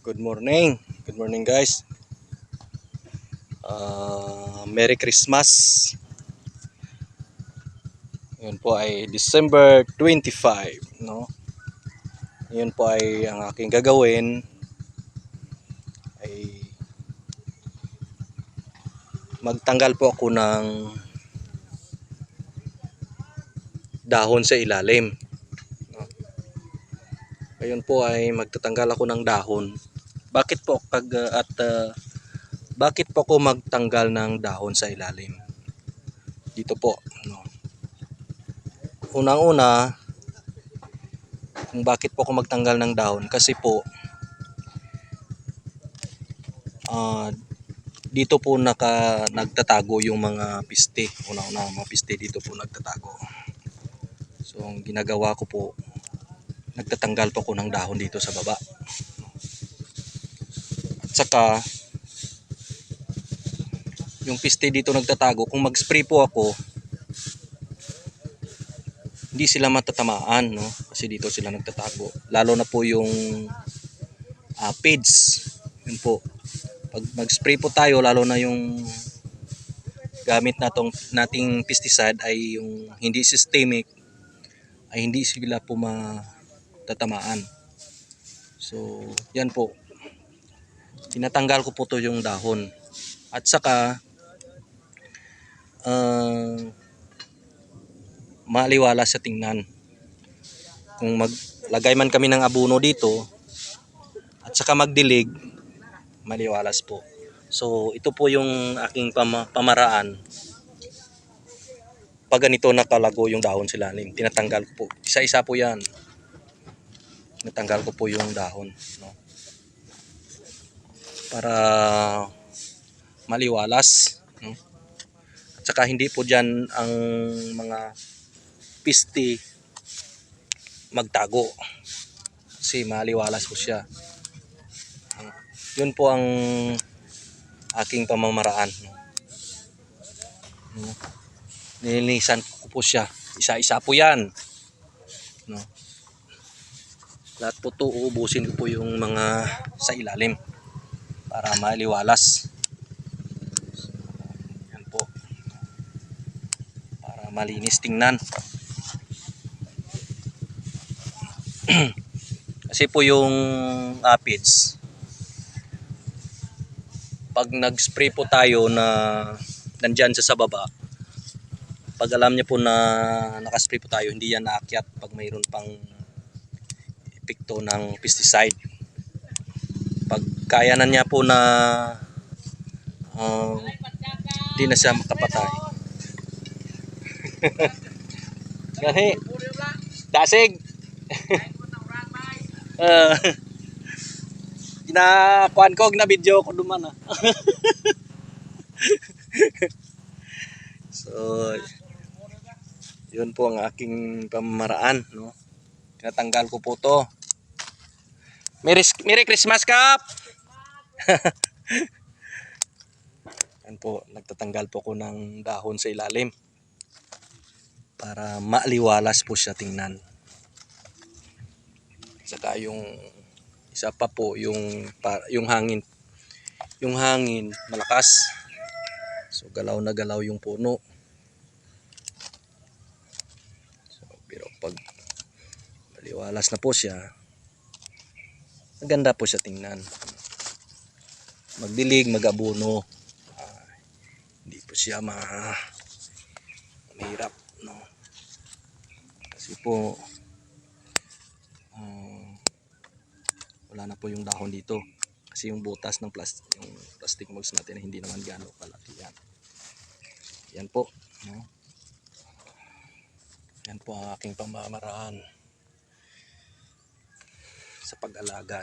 Good morning. Good morning guys. Uh, Merry Christmas. Ngayon po ay December 25, no? Ngayon po ay ang aking gagawin ay magtanggal po ako ng dahon sa ilalim. Ngayon po ay magtatanggal ako ng dahon. Bakit po kag at uh, bakit po ako magtanggal ng dahon sa ilalim? Dito po, no. Unang-una, kung bakit po ako magtanggal ng dahon kasi po ah, dito po naka nagtatago yung mga piste. Una-una mga piste dito po nagtatago. So ang ginagawa ko po nagtatanggal po ako ng dahon dito sa baba. Saka yung piste dito nagtatago, kung mag-spray po ako, hindi sila matatamaan, no? Kasi dito sila nagtatago. Lalo na po yung uh, PIDS. Yun po. Pag mag-spray po tayo, lalo na yung gamit natong nating pesticide ay yung hindi systemic ay hindi sila po matatamaan. So, yan po. Tinatanggal ko po to yung dahon. At saka uh, maliwala sa tingnan. Kung maglagay man kami ng abono dito at saka magdilig, maliwalas po. So, ito po yung aking pama- pamaraan pag ganito nakalago yung dahon sa ilalim, tinatanggal ko po. Isa-isa po yan. Natanggal ko po yung dahon. No? Para maliwalas. No? At saka hindi po dyan ang mga pisti magtago. Kasi maliwalas po siya. Ah, Yun po ang aking pamamaraan. No? No? nilinisan ko po siya. Isa-isa po yan. No? Lahat po to uubusin ko po yung mga sa ilalim para maliwalas. Yan po. Para malinis tingnan. Kasi po yung aphids pag nag-spray po tayo na nandyan sa sa baba pag alam niya po na nakaspray po tayo, hindi yan naakyat pag mayroon pang epekto ng pesticide. Pag kaya na niya po na uh, hindi na siya makapatay. Gani. Dasig. uh, Ginakuan ko, gina-video ko duman ah. so, yun po ang aking pamamaraan, no? Tinatanggal ko po to. Merry, Merry Christmas, Kap! Yan po, nagtatanggal po ko ng dahon sa ilalim para maaliwalas po siya tingnan. Saka yung isa pa po yung yung hangin yung hangin malakas. So galaw na galaw yung puno. So, pero pag maliwalas na po siya, maganda po siya tingnan. Magdilig, mag-abuno. Ah, hindi po siya ma mahirap, no? Kasi po ah, wala na po yung dahon dito. Kasi yung butas ng plastic, yung plastic molds natin hindi naman gaano kalaki yan. Yan po. No? Yan po ang aking pamamaraan sa pag-alaga